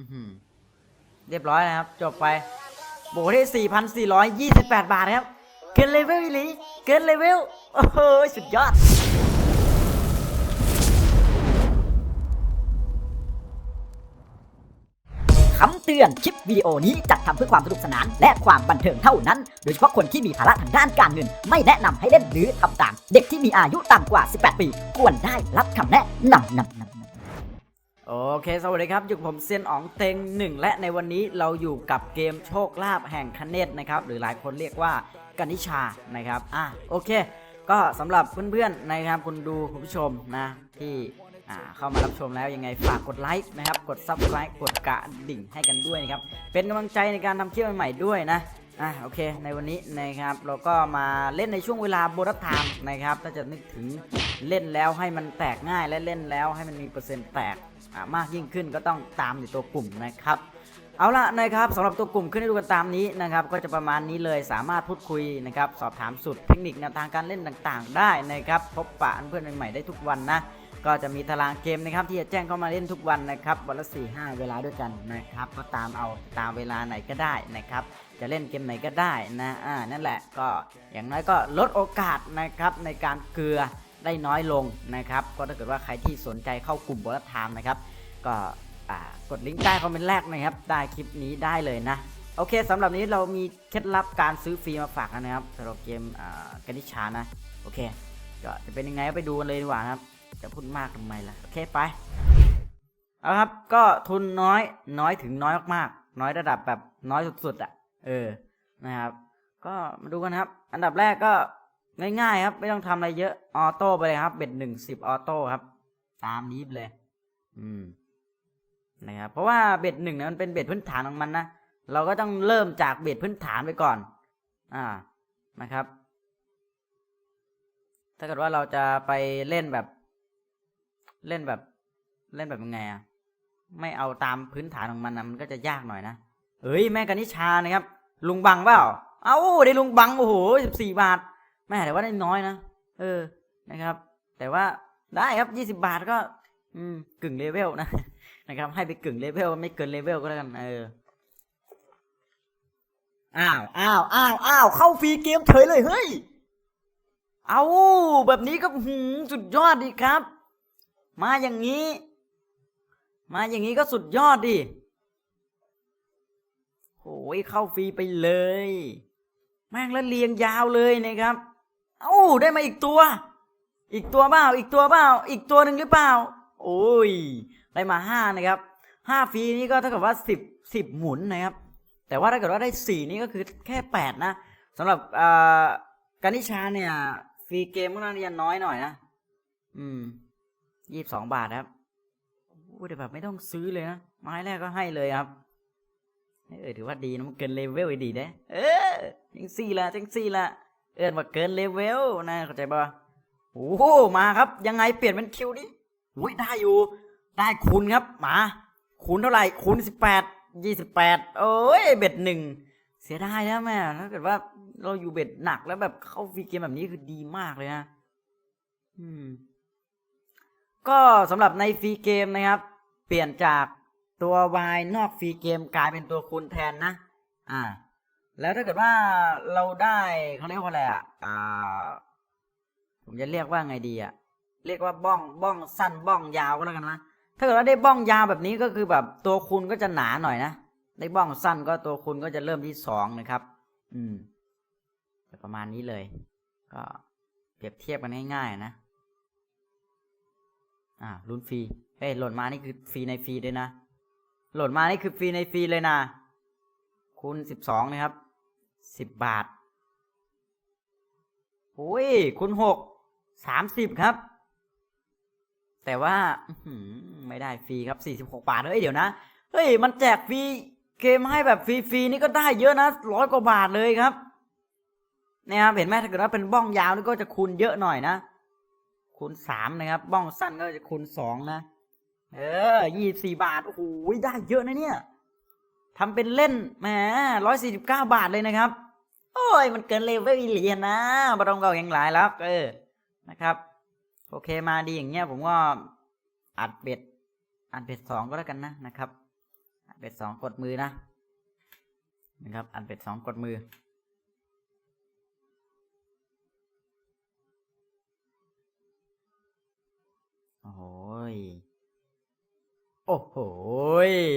อื้อหือเรียบร้อยนะครับ จบไป โบที่ 4,428 บาทนะครับ เกินเลเวลอีหลีเกินเลเวล โอ้โห สุดยอด คำเตือนคลิปวิดีโอนี้จัดทำเพื่อความสนุกสนาน และความบันเทิงเท่านั้น โดยเฉพาะคนที่มีภาระทางด้านการเงิน ไม่แนะนำให้เล่นหรือทำตาม เด็กที่มีอายุต่ำกว่า 18 ปี ควรได้รับคำแนะนำนำนำ โอเค สวัสดีครับ อยู่กับผมเซียนอ๋องเต็งหนึ่งและในวันนี้เราอยู่กับเกมโชคลาภแห่งคเนตนะครับ หรือหลายคนเรียกว่ากนิชานะครับ อะ โอเค ก็สำหรับเพื่อนๆนะครับคุณดูคุณผู้ชมนะ ที่เข้ามารับชมแล้วยังไงฝากกดไลค์นะครับ กด subscribe กดกระดิ่งให้กันด้วยนะครับ เป็นกำลังใจในการทำคลิปใหม่ๆด้วยนะ อะโอเค ในวันนี้นะครับ เราก็มาเล่นในช่วงเวลาโบนัสไทม์นะครับ ถ้าจะนึกถึงเล่นแล้วให้มันแตกง่ายและเล่นแล้วให้มันมีเปอร์เซ็นต์แตกมากยิ่งขึ้นก็ต้องตามอยู่ตัวกลุ่มนะครับเอาละนะครับสำหรับตัวกลุ่มขึ้นให้ดูกันตามนี้นะครับ ก็จะประมาณนี้เลยสามารถพูดคุยนะครับ สอบถามสุดเทคนิคแนวทางการเล่นต่างๆ ได้นะครับ พบปะเพื่อนใหม่ๆได้ทุกวันนะ ก็จะมีตารางเกมนะครับที่จะแจ้งเข้ามาเล่นทุกวันนะครับวันละ4 5 เวลาด้วยกันนะครับก็ตามเอาตามเวลาไหนก็ได้นะครับจะเล่นเกมไหนก็ได้นะอ่านั่นแหละก็อย่างน้อยก็ลดโอกาสนะครับในการเกลือได้น้อยลงนะครับก็ถ้าเกิดว่าใครที่สนใจเข้ากลุ่มบอลไทม์นะครับก็กดลิงก์ใต้คอมเมนต์แรกนะครับใต้คลิปนี้ได้เลยนะโอเคสำหรับนี้เรามีเคล็ดลับการซื้อฟรีมาฝากนะครับสำหรับเกมอ่ากนิชานะ โอเค ก็จะเป็นยังไงไปดูกันเลยดีกว่านะครับ จะพูดมากทำไมล่ะ โอเคไป เอาครับ ก็ทุนน้อยน้อยถึงน้อยมากๆ น้อยระดับแบบน้อยสุดๆอะ เออ นะครับ ก็มาดูกันครับ อันดับแรกก็ง่ายๆครับ ไม่ต้องทำอะไรเยอะ ออโต้ไปเลยครับ เบ็ดหนึ่งสิบออโต้ครับ ตามนี้เลย อืม นะครับ เพราะว่าเบ็ดหนึ่งเนี่ยมันเป็นเบ็ดพื้นฐานของมันนะ เราก็ต้องเริ่มจากเบ็ดพื้นฐานไปก่อน อ่า นะครับ ถ้าเกิดว่าเราจะไปเล่นแบบ เล่นแบบเล่นแบบยังไงอะไม่เอาตามพื้นฐานของมันนะมันก็จะยากหน่อยนะเฮ้ยแม่กนิชานะครับ ลุงบังเปล่า เอ้าได้ลุงบังโอ้โหสิบสี่บาทแม่แต่ว่าได้น้อยนะเออนะครับ แต่ว่าได้ครับยี่สิบาทก็ อืมกึ่งเลเวลนะนะครับ ให้ไปกึ่งเลเวลไม่เกินเลเวลก็แล้วกันเอออ้าวอ้าวอ้าวอ้าวเข้าฟรีเกมเฉยเลยเฮ้ย เอาแบบนี้ก็หืมสุดยอดดีครับ มาอย่างนี้ มาอย่างนี้ก็สุดยอดดิโอ้ยเข้าฟรีไปเลย แม่งแล้วเรียงยาวเลยนะครับเอ้าได้มาอีกตัว อีกตัวเปล่า อีกตัวเปล่า อีกตัวหนึ่งหรือเปล่า โอ้ยได้มาห้านะครับห้าฟรีนี่ก็เท่ากับว่าสิบสิบหมุนนะครับ แต่ว่าถ้าเกิดว่าได้สี่นี่ก็คือแค่แปดนะสำหรับอการนิชาเนี่ย ฟรีเกมก็น่าจะน้อยหน่อยนะ อืม ยี่สิบสองบาทครับโอ้แต่แบบไม่ต้องซื้อเลยนะ ไม้แรกก็ให้เลยครับ เออถือว่าดีนะมันเกินเลเวลไอ้ดีเด้เออจังสี่ละจังสี่ละเอินว่าเกินเลเวลนะเข้าใจป่ะโอ้โหมาครับ ยังไงเปลี่ยนเป็นคิวดิอุ้ยได้อยู่ ได้คูณครับมาคูณเท่าไหร่คูณสิบแปดยี่สิบแปดโอ้ยเบ็ดหนึ่งเสียดายนะแม่ถ้าเกิดว่าเราอยู่เบ็ดหนักแล้วแบบเข้าฟรีเกมแบบนี้คือดีมากเลยนะอืม ก็สำหรับในฟรีเกมนะครับ เปลี่ยนจากตัว Y นอกฟรีเกมกลายเป็นตัวคูณแทนนะ อ่า แล้วถ้าเกิดว่าเราได้เขาเรียกว่าอะไรอะอ่าผมจะเรียกว่าไงดีอะเรียกว่าบ้องบ้องสั้นบ้องยาวก็แล้วกันนะถ้าเกิดว่าได้บ้องยาวแบบนี้ก็คือแบบตัวคูณก็จะหนาหน่อยนะได้บ้องสั้นก็ตัวคูณก็จะเริ่มที่สองนะครับ อืมประมาณนี้เลย ก็เปรียบเทียบกันง่ายๆนะ อ่าลุ้นฟรีเฮ้ยหลดมานี่คือฟรีในฟรีเลยนะ หลดมานี่คือฟรีในฟรีเลยนะ คูณสิบสองนะครับ สิบบาทโอ้ยคูณหก สามสิบครับ แต่ว่าไม่ได้ฟรีครับสี่สิบหกบาทเฮ้ยเดี๋ยวนะ เฮ้ย มันแจกฟรีเกมให้แบบฟรีๆนี่ก็ได้เยอะนะร้อยกว่าบาทเลยครับเนี่ยครับเห็นไหมถ้าเกิดว่าเป็นบ้องยาวนี่ก็จะคูณเยอะหน่อยนะ คูณสามนะครับ บ้องสั้นก็จะคูณสองนะ เออยี่สี่บาท โอ้โห ได้เยอะนะเนี่ยทำเป็นเล่น แหมร้อยสี่สิบเก้าบาทเลยนะครับ โอ้ย มันเกินเลเวลอีเหลียนนะบารองเก่าอย่างหลายแล้วเออ นะครับ โอเค มาดีอย่างเงี้ย ผมก็อัดเบ็ด อัดเบ็ดสองก็แล้วกันนะนะครับ อัดเบ็ดสองกดมือนะ นะครับ อันเบ็ดสองกดมือ ยโอ้โห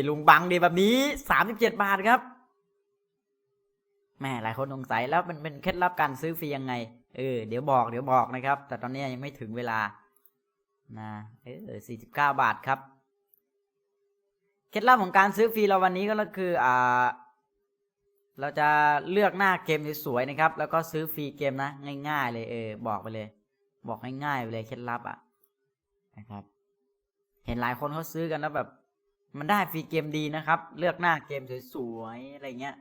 ลุงบังดีแบบนี้สามสิบเจ็ดบาทครับแม่หลายคนสงสัยแล้วมันเป็นเคล็ดลับการซื้อฟรียังไง เออเดี๋ยวบอกเดี๋ยวบอกนะครับ แต่ตอนนี้ยังไม่ถึงเวลานะเออสี่สิบเก้าบาทครับ เคล็ดลับของการซื้อฟรีเราวันนี้ก็คืออ่าเราจะเลือกหน้าเกมสวยๆนะครับ แล้วก็ซื้อฟรีเกมนะ ง่าย ๆ เลยเออบอกไปเลย บอกง่ายๆไปเลยเคล็ดลับอะ นะครับ เห็นหลายคนเขาซื้อกันแล้วแบบ มันได้ฟรีเกมดีนะครับ เลือกหน้าเกมสวยๆอะไรเงี้ย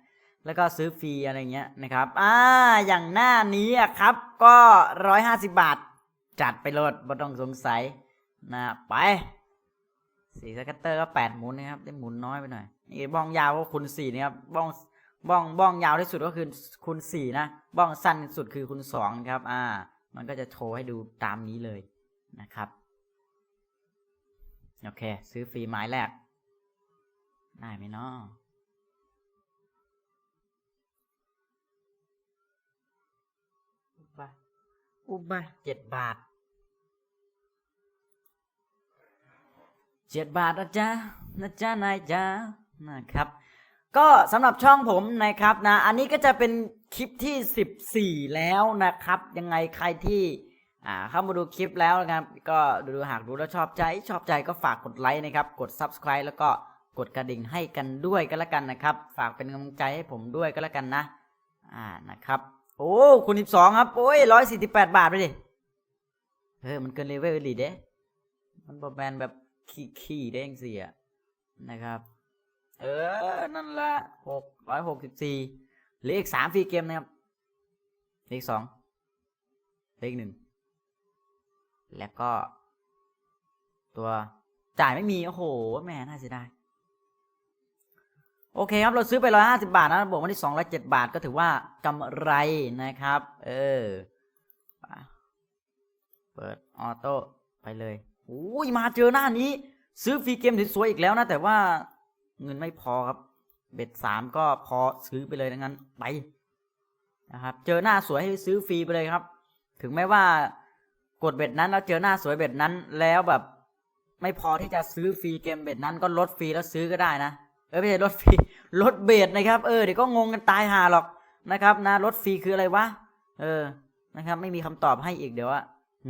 แล้วก็ซื้อฟรีอะไรเงี้ยนะครับ อ่า อย่างหน้านี้อะครับ ก็ร้อยห้าสิบาท จัดไปโหลดบ่ต้องสงสัยนะไปสีสกัตเตอร์ก็แปดหมุนนะครับ ได้หมุนน้อยไปหน่อยนี่บ้องยาวก็คูณสี่นะครับบ้องบ้องบ้องยาวที่สุดก็คือคูณสี่นะบ้องสั้นที่สุดคือคูณสองครับ อ่า มันก็จะโชว์ให้ดูตามนี้เลยนะครับ โอเค ซื้อฟรีไม้แรก ได้ไหมเนาะอุบะอุบะเจ็ดบาทเจ็ดบาทนะจ๊ะนะจ๊ะนายจ๊ะนะครับ ก็สำหรับช่องผมนะครับนะ อันนี้ก็จะเป็นคลิปที่ 14 แล้วนะครับ ยังไงใครที่ อ่าเข้ามาดูคลิปแล้วนะครับ ก็ดูหากดูแล้วชอบใจชอบใจก็ฝากกดไลค์นะครับ กด Subscribe แล้วก็กดกระดิ่งให้กันด้วยก็แล้วกันนะครับ ฝากเป็นกำลังใจให้ผมด้วยก็แล้วกันนะ อ่านะครับ โอ้คุณ12ครับ โอ้ย148บาทไปดิเออมันเกินเลเวลอีหลีเด้ มันบอแบนแบบขี้ขี้เด้งเสียนะครับ เออ นั่นละหกร้อยหกสิบสี่เลืออีกสามฟรีเกมนะครับ เลืออีกสองเลืออีกหนึ่ง แล้วก็ ตัวจ่ายไม่มี โอ้โหแม่น่าเสียดายโอเคครับ เราซื้อไปร้อยห้าสิบาทนะบวกมาที่สองร้อยเจ็ดบาทก็ถือว่ากำไรนะครับ เออ เปิดออโต้ไปเลยโอ้ยมาเจอหน้านี้ ซื้อฟรีเกมสวยๆอีกแล้วนะ แต่ว่าเงินไม่พอครับ เบ็ดสามก็พอซื้อไปเลยดังนั้นไปนะครับ เจอหน้าสวยให้ซื้อฟรีไปเลยครับ ถึงแม้ว่า กดเบ็ดนั้นแล้วเจอหน้าสวยเบ็ดนั้น แล้วแบบไม่พอที่จะซื้อฟรีเกมเบ็ดนั้นก็ลดฟรีแล้วซื้อก็ได้นะเออไม่ใช่ลดฟรีลดเบ็ดนะครับ เออเดี๋ยวก็งงกันตายหาหรอกนะครับนะลดฟรีคืออะไรวะเออนะครับ ไม่มีคำตอบให้อีกเดี๋ยวอะ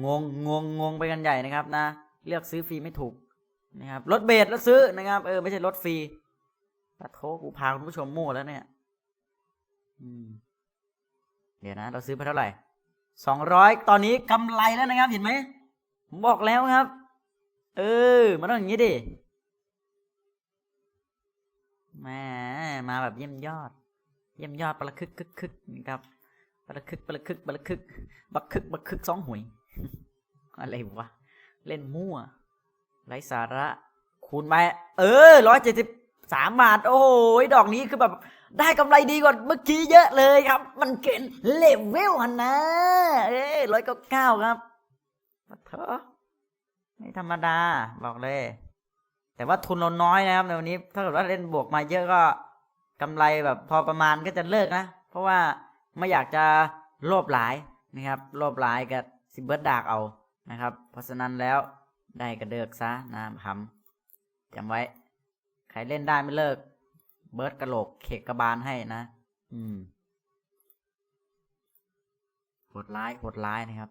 งงงงงงไปกันใหญ่นะครับนะ เลือกซื้อฟรีไม่ถูกนะครับลดเบ็ดแล้วซื้อนะครับ เออไม่ใช่ลดฟรีปะโทกูพาคุณผู้ชมมั่วแล้วเนี่ยอืมเดี๋ยวนะ เราซื้อไปเท่าไหร่ สองร้อยตอนนี้กำไรแล้วนะครับเห็นไหมผมบอกแล้วครับ เออมันต้องอย่างนี้ดิแหมมาแบบเยี่ยมยอด เยี่ยมยอดปละคึกคึกคึกนะครับปละคึกปละคึกปละคึกบักคึกบักคึกสองหวยอะไรวะเล่นมั่วไรสาระ คูณไปเออร้อยเจ็ดสิบสามบาท โอ้โหดอกนี้คือแบบ ได้กำไรดีกว่าเมื่อกี้เยอะเลยครับ มันเกินเลเวลหันนะ เอ้ร้อยเก้าเก้าครับเถอะไม่ธรรมดา บอกเลย แต่ว่าทุนเราน้อยนะครับในวันนี้ ถ้าเกิดว่าเล่นบวกมาเยอะก็กำไรแบบพอประมาณก็จะเลิกนะ เพราะว่าไม่อยากจะโลภหลายนะครับ โลภหลายกับสิเบิร์ดดากเอานะครับ เพราะฉะนั้นแล้วได้กระเดิกซะนะครับจำไว้ ใครเล่นได้ไม่เลิก เบิร์ดกระโหลกเขกกระบาลให้นะ อืมโหดร้ายโหดร้ายนะครับ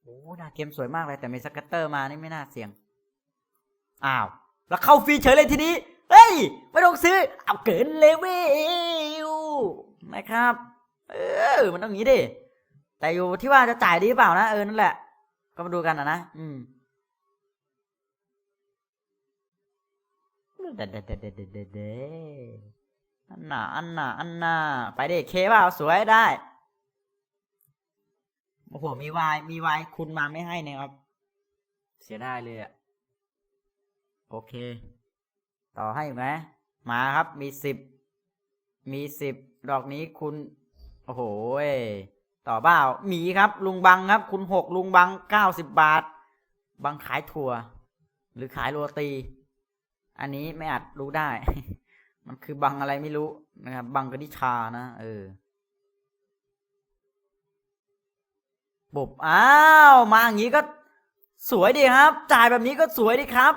โอ้หน้าเกมสวยมากเลย แต่มีสกัตเตอร์มานี่ไม่น่าเสี่ยง อ้าว แล้วเข้าฟรีเฉยเลยทีนี้ เฮ้ย ไม่ต้องซื้อ เอาเกินเลเวลนะครับ เออ มันต้องงี้ดิ แต่อยู่ที่ว่าจะจ่ายดีหรือเปล่านะ เออ นั่นแหละ ก็มาดูกันนะนะ อืม เดเดเดเดเดเดเดอันน่ะอันน่ะอันน่ะไปดิเคเปล่าสวยได้โอ้โหมีวายมีวายคุณมาไม่ให้เนะครับ เสียไดายเลยอะโอเค ต่อให้ไหมมาครับมีสิบมีสิบดอกนี้คุณ โอ้โหต่อเปล่ามีครับ ลุงบังครับ คุณหกลุงบังเก้าสิบบาท บังขายถั่ว หรือขายโรตี อันนี้ไม่อาจรู้ได้ มันคือบังอะไรไม่รู้นะครับ บังกนิชานะ เออ บบ อ้าว มาอย่างนี้ก็สวยดีครับ จ่ายแบบนี้ก็สวยดีครับ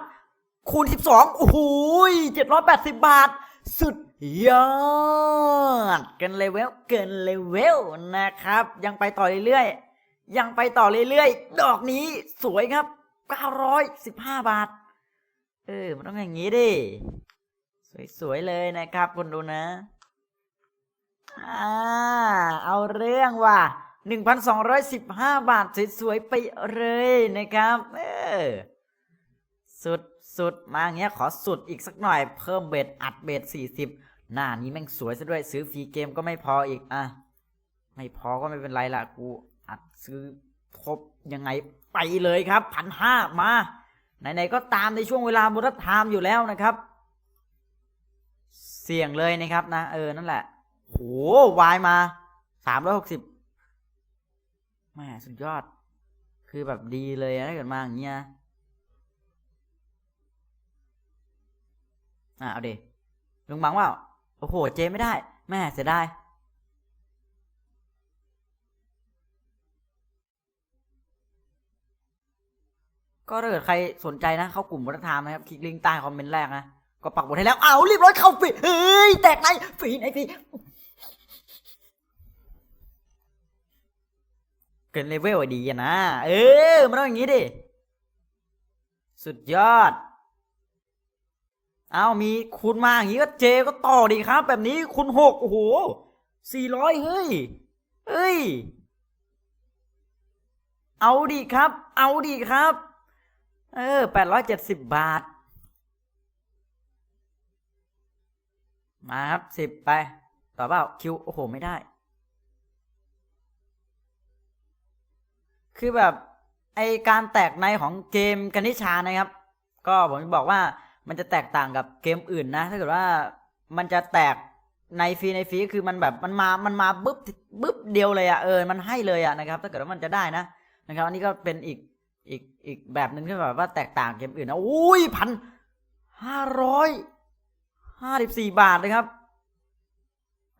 คูณ12โอ้โห780บาท สุดยอดเกินเลเวลเกินเลเวลนะครับ ยังไปต่อเรื่อยๆยังไปต่อเรื่อยๆ ดอกนี้สวยครับ 915 บาท ออ มันต้องอย่างนี้ดิ สวย ๆ เลยนะครับคุณดูนะ อ่า เอาเรื่องว่ะ1,215 บาท สวย ๆ ไปเลยนะครับ เออ สุดสุดมาอย่างเงี้ย ขอสุดอีกสักหน่อย เพิ่มเบ็ดอัดเบ็ดสี่สิบหน้านี้แม่งสวยซะด้วย ซื้อฟรีเกมก็ไม่พออีก อะ ไม่พอก็ไม่เป็นไรละกู อัดซื้อครบยังไงไปเลยครับพันห้ามา ไหนๆก็ตามในช่วงเวลาบุรธามอยู่แล้วนะครับ เสี่ยงเลยนะครับนะ เออ นั่นแหละโหวายมาสามร้อยหกสิบแม่สุดยอด คือแบบดีเลยนะถ้าเกิดมาอย่างเงี้ยอะเอาดิลุงบังว่า โอ้โห เจไม่ได้ แม่เสียดาย ก็ถ้าเกิดใครสนใจนะ เข้ากลุ่มวัฒนธรรมนะครับ คลิกลิงก์ใต้คอมเมนต์แรกนะ ก็ปักหมุดให้แล้ว เอารีบร้อยเข้าฟรีเฮ้ย แตกในฟรีในฟรีเกินเลเวลดีนะ เออ มันต้องอย่างนี้ดิ สุดยอด เอามีคูณมาอย่างนี้ก็เจก็ต่อดีครับ แบบนี้คูณหกโอ้โหสี่ร้อยเฮ้ย เฮ้ย เอาดีครับ เอาดีครับ เออแปดร้อยเจ็ดสิบบาท มาครับสิบไป ต่อเปล่าคิว โอ้โห ไม่ได้ คือแบบ ไอการแตกในของเกมกนิชานะครับ ก็ผมบอกว่ามันจะแตกต่างกับเกมอื่นนะ ถ้าเกิดว่ามันจะแตกในฟรีในฟรีก็คือมันแบบมันมา มันมาบึ๊บบึ๊บเดียวเลยอะ่ะเออ มันให้เลยอะ่ะนะครับ ถ้าเกิดว่ามันจะได้นะนะครับ อันนี้ก็เป็นอีก อีกอีกแบบหนึ่งที่แบบว่าแตกต่างเกมอื่นนะอุ้ยพันห้าร้อยห้าสิบสี่บาทเลยครับ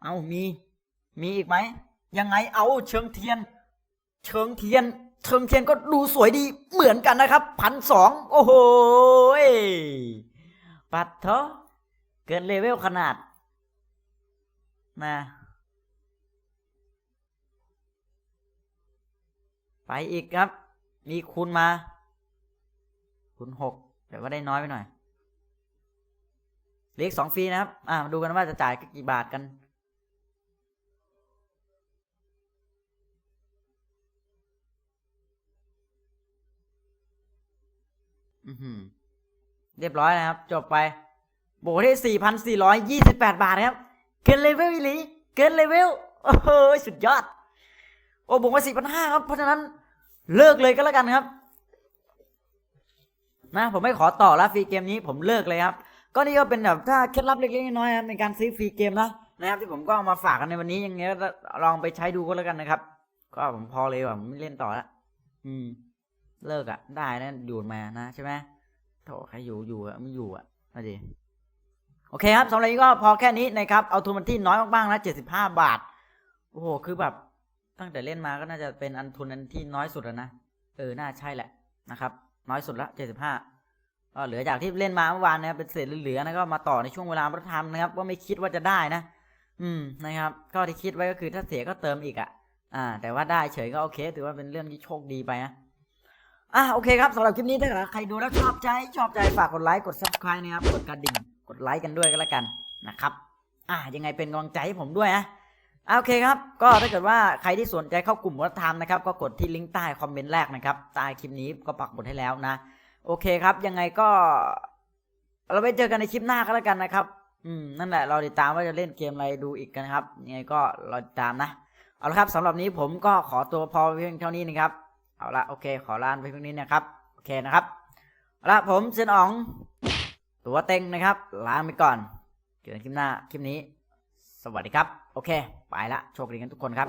เอามี มีอีกไหม ยังไงเอาเชิงเทียน เชิงเทียน เชิงเทียนก็ดูสวยดีเหมือนกันนะครับพันสองโอ้โหปัดเถอะเกินเลเวลขนาดนะไปอีกครับ มีคูณมาคูณหกแต่ว่าได้น้อยไปหน่อยเลขสองฟรีนะครับ อ่ามาดูกันว่าจะจ่ายกี่บาทกัน อือหือ เรียบร้อยนะครับ จบไป โบกที่สี่พันสี่ร้อยยี่สิบแปดบาทนะครับ เกินเลเวลอีหลี เกินเลเวล โอ้โห สุดยอด โอ้บวกมาสี่พันห้าครับ เพราะฉะนั้น เลิกเลยก็แล้วกันครับนะผมไม่ขอต่อล้วฟรีเกมนี้ผมเลิกเลยครับ ก็นี่ก็เป็นแบบถ้าเคล็ดลับเล็กๆน้อยๆครับในการซื้อฟรีเกมนะนะครับ ที่ผมก็เอามาฝากกันในวันนี้ยังไงก็ลองไปใช้ดูก็แล้วกันนะครับ ก็ผมพอเลยว่ะผมไม่เล่นต่อละอืม เลิกอะได้นะอยู่มานะใช่ไหมโถใครอยู่อยู่อะไม่อยู่อะมาดิโอเคครับสำหรับนนี้ก็พอแค่นี้นะครับเอาทุนมันที่น้อยมากๆนะเจ็ดสิบห้าบาท โอ้โหคือแบบ ตั้งแต่เล่นมาก็น่าจะเป็นอันทุนอันที่น้อยสุดแล้วนะ เออ น่าใช่แหละนะครับ น้อยสุดละเจ็ดสิบห้าก็เหลือจากที่เล่นมาเมื่อวานนะครับเป็นเศษเหลือๆนะก็มาต่อในช่วงเวลาประทำนะครับ ว่าไม่คิดว่าจะได้นะ อืมนะครับ ก็ที่คิดไว้ก็คือถ้าเสียก็เติมอีกอะ อ่า แต่ว่าได้เฉยก็โอเค ถือว่าเป็นเรื่องที่โชคดีไปนะอะโอเคครับสำหรับคลิปนี้ถ้าใครดูแล้วชอบใจชอบใจฝากกดไลค์กด subscribe นะครับกดกระดิ่งกดไลค์กันด้วยก็แล้วกันนะครับ อะยังไงเป็นกำลังใจให้ผมด้วยนะ โอเคครับ ก็ถ้าเกิดว่าใครที่สนใจเข้ากลุ่มวัฒนธรรมนะครับ ก็กดที่ลิงก์ใต้คอมเมนต์แรกนะครับ ใต้คลิปนี้ก็ปักหมุดให้แล้วนะ โอเคครับ ยังไงก็ เราไปเจอกันในคลิปหน้าก็แล้วกันนะครับ อืม นั่นแหละ เราติดตามว่าจะเล่นเกมอะไรดูอีกกันครับ ยังไงก็รอติดตามนะ เอาละครับสำหรับนี้ผมก็ขอตัวพอเพียงเท่านี้นะครับ เอาละโอเค ขอลาไปเพียงนี้นะครับ โอเคนะครับ เอาละผมเซนอ๋อง ตัวเต็งนะครับ ลาไปก่อน เจอกันคลิปหน้า คลิปนี้ สวัสดีครับ โอเค ไปละโชคดีกันทุกคนครับ